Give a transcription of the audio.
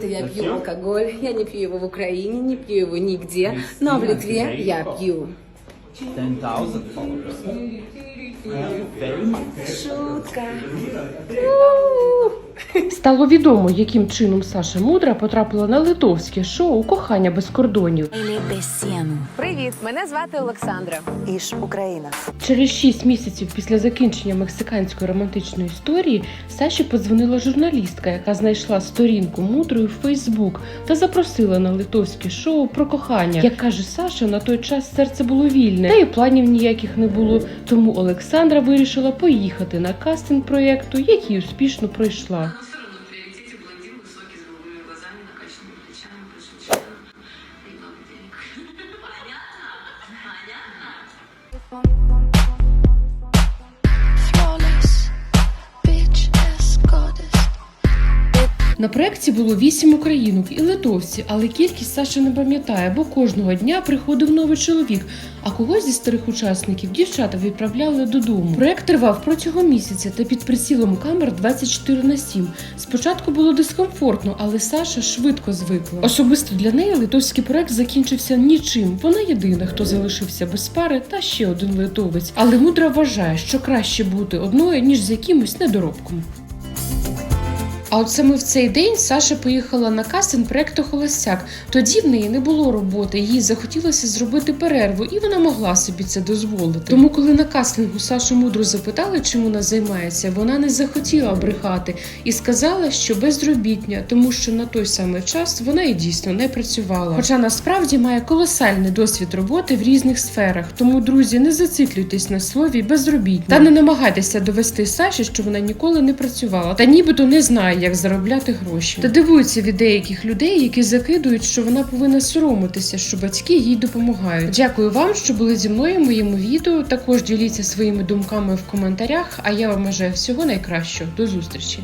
Я пью алкоголь, я не пью его в Украине, не пью его нигде, но в Литве я пью. 10,000 followers. Thank you very much. Шутка. Стало відомо, яким чином Саша Мудра потрапила на литовське шоу Кохання без кордонів. Привіт, мене звати Олександра. Іж Україна. Через шість місяців після закінчення мексиканської романтичної історії Саші подзвонила журналістка, яка знайшла сторінку мудрої в Фейсбук та запросила на литовське шоу про кохання. Як каже Саша, на той час серце було вільне, та й планів ніяких не було. Тому Олександра вирішила поїхати на кастинг проєкту, який успішно пройшла. Понятно? Понятно? На проєкті було вісім українок і литовці, але кількість Саша не пам'ятає, бо кожного дня приходив новий чоловік. А когось зі старих учасників дівчата відправляли додому. Проєкт тривав протягом місяця та під прицілом камер 24 на 7. Спочатку було дискомфортно, але Саша швидко звикла. Особисто для неї литовський проєкт закінчився нічим. Вона єдина, хто залишився без пари, та ще один литовець. Але мудра вважає, що краще бути одною ніж з якимось недоробком. А от саме в цей день Саша поїхала на кастинг проекту Холостяк. Тоді в неї не було роботи, їй захотілося зробити перерву, і вона могла собі це дозволити. Тому, коли на кастингу Сашу мудро запитали, чим вона займається, вона не захотіла брехати і сказала, що безробітня, тому що на той самий час вона і дійсно не працювала. Хоча насправді має колосальний досвід роботи в різних сферах. Тому, друзі, не зациклюйтесь на слові безробітня та не намагайтеся довести Саші, що вона ніколи не працювала, та нібито не знає, як заробляти гроші. Та дивуються від деяких людей, які закидують, що вона повинна соромитися, що батьки їй допомагають. Дякую вам, що були зі мною в моєму відео. Також діліться своїми думками в коментарях. А я вам бажаю всього найкращого. До зустрічі!